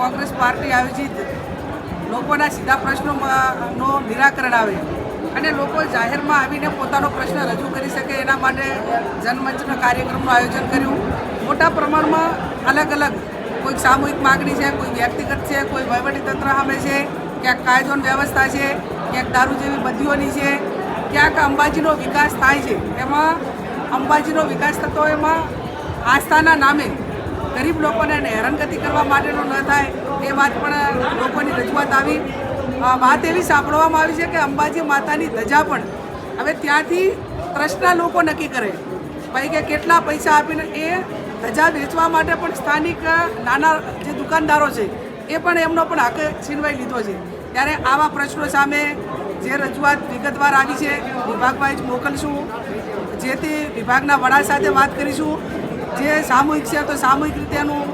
Congress party આયોજિત લોકોના સીધા પ્રશ્નોનો નિરાકરણ આવે અને લોકો જાહેરમાં આવીને પોતાનો પ્રશ્ન રજૂ કરી શકે એના માટે જનમંચના કાર્યક્રમનું આયોજન કર્યું. મોટા પ્રમાણમાં અલગ અલગ કોઈક સામૂહિક માગણી છે, કોઈ વ્યક્તિગત છે, કોઈ વહીવટીતંત્ર સામે છે, ક્યાંક કાયદો વ્યવસ્થા છે, ક્યાંક દારૂ જેવી બદીઓની છે, ક્યાંક અંબાજીનો વિકાસ થાય છે. એમાં અંબાજીનો વિકાસ થતો એમાં આસ્થાના નામે ગરીબ લોકોને હેરાનગતિ કરવા માટેનો ન થાય, એ વાત પણ લોકોની રજૂઆત આવી. વાત એવી સાંભળવામાં આવી છે કે અંબાજી માતાની ધજા પણ હવે ત્યાંથી ટ્રસ્ટના લોકો નક્કી કરે. ભાઈ કે કેટલા પૈસા આપીને એ ધજા વેચવા માટે પણ સ્થાનિક નાના જે દુકાનદારો છે, એ પણ એમનો પણ હક છીનવાઈ લીધો છે. ત્યારે આવા પ્રશ્નો સામે જે રજૂઆત વિગતવાર આવી છે, વિભાગમાં જ મોકલશું. જે તે વિભાગના વડા સાથે વાત કરીશું. જે સામૂહિક છે તો સામૂહિક રીતે એનું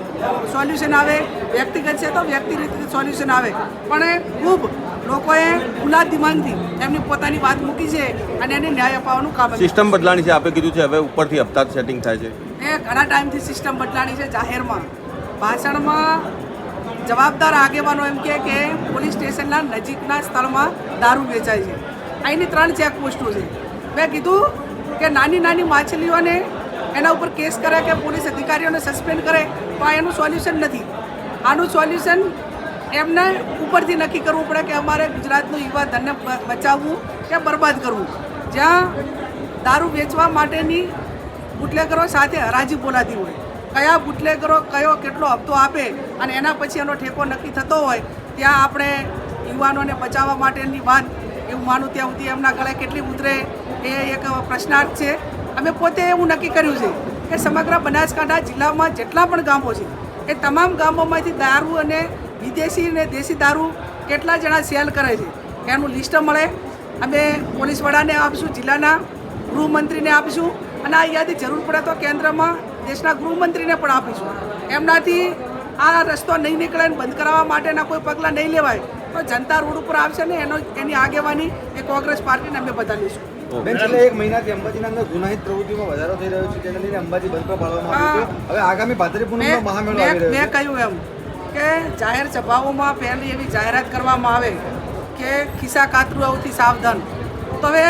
સોલ્યુશન આવે વ્યક્તિગત છે તો વ્યક્તિ રીતે સોલ્યુશન આવે. પણ એ ખૂબ લોકોએ ખુલ્લા દિમાગથી એમની પોતાની વાત મૂકી છે અને એને ન્યાય અપાવવાનું કામ સિસ્ટમ બદલાણી છે આપે કીધું છે હવે ઉપરથી હપ્તા સેટિંગ થાય છે. એ ઘણા ટાઈમથી સિસ્ટમ બદલાણી છે જાહેરમાં. ભાષણમાં જવાબદાર આગેવાનો એમ કહે કે પોલીસ સ્ટેશનના નજીકના સ્થળમાં દારૂ વેચાય છે. અહીંની ત્રણ ચેકપોસ્ટો છે. મેં કીધું કે નાની નાની માછલીઓને એના ઉપર કેસ કરે કે પોલીસ અધિકારીઓને સસ્પેન્ડ કરે, તો આ એનું સોલ્યુશન નથી. આનું સોલ્યુશન એમને ઉપરથી નક્કી કરવું પડે કે અમારે ગુજરાતનું યુવા ધનને બચાવવું કે બરબાદ કરવું. જ્યાં દારૂ વેચવા માટેની બુટલેગરો સાથે હરાજી બોલાતી હોય, કયા બુટલેગરો કયો કેટલો હપ્તો આપે અને એના પછી એનો ઠેકો નક્કી થતો હોય, ત્યાં આપણે યુવાનોને બચાવવા માટેની વાત એવું માનું ત્યાં સુધી એમના ગળે કેટલી ઉતરે એ એક પ્રશ્નાર્થ છે. અમે પોતે એવું નક્કી કર્યું છે કે સમગ્ર બનાસકાંઠા જિલ્લામાં જેટલા પણ ગામો છે, એ તમામ ગામોમાંથી દારૂ અને વિદેશી અને દેશી દારૂ કેટલા જણા સેલ કરે છે, એનું લિસ્ટ મળે. અમે પોલીસ વડાને આપીશું, જિલ્લાના ગૃહમંત્રીને આપીશું અને આ યાદી જરૂર પડે તો કેન્દ્રમાં દેશના ગૃહમંત્રીને પણ આપીશું. એમનાથી આ રસ્તો નહીં નીકળે બંધ કરાવવા માટેના કોઈ પગલાં નહીં લેવાય. તો જનતા રોડ ઉપર આવશે ને એનો એની આગેવાની એ કોંગ્રેસ પાર્ટીને અમે બધા લઈશું બેન છેલ્લા એક મહિનાથી અંબાજીના અંદર ગુનાહિત પ્રવૃત્તિમાં વધારો થઈ રહ્યો છે જેને લઈને અંબાજી બંધ પર પાડવામાં આવ્યું છે. હવે આગામી ભાદરવી પૂનમનો મહામેળો આવી રહ્યો મેં કહ્યું એમ કે જાહેર સભાઓમાં પહેલી એવી જાહેરાત કરવામાં આવે કે ખિસ્સા કાતરુઓથી સાવધાન. તો હવે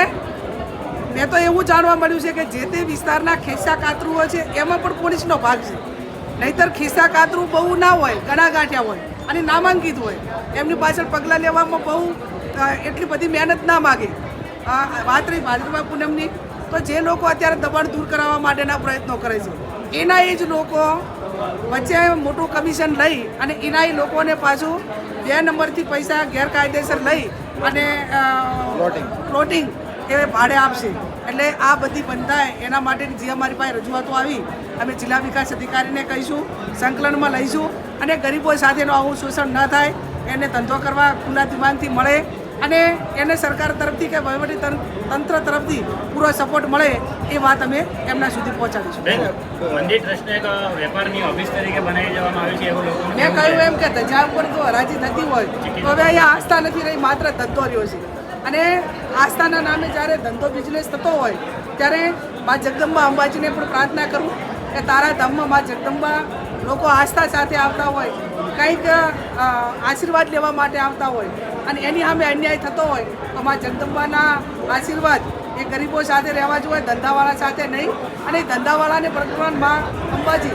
મેં તો એવું જાણવા મળ્યું છે કે જે તે વિસ્તારના ખિસ્સા કાતરુઓ છે એમાં પણ પોલીસનો ભાગ છે. નહીતર ખિસ્સા કાતરું બહુ ના હોય ગણા ગાંઠિયા હોય અને નામાંકિત હોય એમની પાછળ પગલાં લેવામાં બહુ એટલી બધી મહેનત ના માગે. અ, વાત રહી ભાદરવા પૂનમની તો જે લોકો અત્યારે દબાણ દૂર કરાવવા માટેના પ્રયત્નો કરે છે એના એ જ લોકો વચ્ચે મોટું કમિશન લઈ અને એના એ લોકોને પાછું બે નંબરથી પૈસા ગેરકાયદેસર લઈ અને પ્લોટિંગ એ ભાડે આપશે. એટલે આ બધી બંધાય એના માટેની જે અમારી પાસે રજૂઆતો આવી અમે જિલ્લા વિકાસ અધિકારીને કહીશું સંકલનમાં લઈશું અને ગરીબો સાથેનું આવું શોષણ ન થાય એને ધંધો કરવા ખુલ્લા દિમાગથી મળે અને એને સરકાર તરફથી કે વહીવટી તંત્ર તરફથી પૂરો સપોર્ટ મળે એ વાત અમે એમના સુધી પહોંચાડીશું. મંદિર ટ્રસ્ટને એક વેપારની ઓફિસ તરીકે બનાવી દેવામાં આવી છે એવું લોકો મેં કહ્યું એમ કે ધજા ઉપર જો હરાજી થતી હોય તો હવે અહીંયા આસ્થા નથી રહી માત્ર ધંધો રહ્યો છે. અને આસ્થાના નામે જ્યારે ધંધો બિઝનેસ થતો હોય ત્યારે મા જગદંબા અંબાજીને પણ પ્રાર્થના કરું કે તારા ધામમાં મા જગદંબા લોકો આસ્થા સાથે આવતા હોય કંઈક આશીર્વાદ લેવા માટે આવતા હોય અને એની સામે અન્યાય થતો હોય તો મા જગદંબાના આશીર્વાદ એ ગરીબો સાથે રહેવા જોઈએ ધંધાવાળા સાથે નહીં. અને ધંધાવાળાને પ્રતિમાનમાં અંબાજી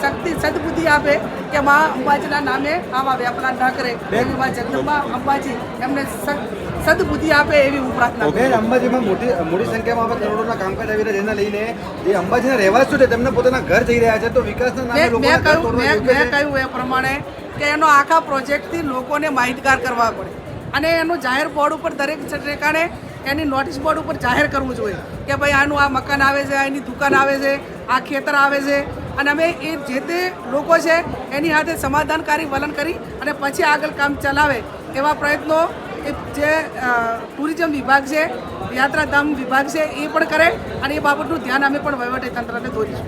શક્તિ સદબુદ્ધિ આપે કે માં અંબાજીના નામે આવા વ્યાપાર ન કરે. એવી મા જગદંબા અંબાજી એમને સદ- સદબુદ્ધિ આપે એવી હું પ્રાર્થના કરું બેન અંબાજીમાં મોટી મોટી સંખ્યામાં હવે કરોડોના કામકાજ આવી રહ્યા જેને લઈને જે અંબાજીના રહેવાસીઓ છે તેમને પોતાના ઘર થઈ રહ્યા છે. તો વિકાસના નામે મેં મેં કહ્યું મેં? કહ્યું એ પ્રમાણે કે એનો આખા પ્રોજેક્ટથી લોકોને માહિતગાર કરવા પડે. અને એનું જાહેર બોર્ડ ઉપર દરેક ઠેકાણે એની નોટિસ બોર્ડ ઉપર જાહેર કરવું જોઈએ કે ભાઈ આનું આ મકાન આવે છે આની દુકાન આવે છે, આ ખેતર આવે છે. અને અમે એ જે તે લોકો છે એની સાથે સમાધાનકારી વલણ કરી અને પછી આગળ કામ ચલાવે એવા પ્રયત્નો જે ટુરિઝમ વિભાગ છે, યાત્રાધામ વિભાગ છે એ પણ કરે અને એ બાબતનું ધ્યાન અમે પણ વહીવટી તંત્રને દોરીશું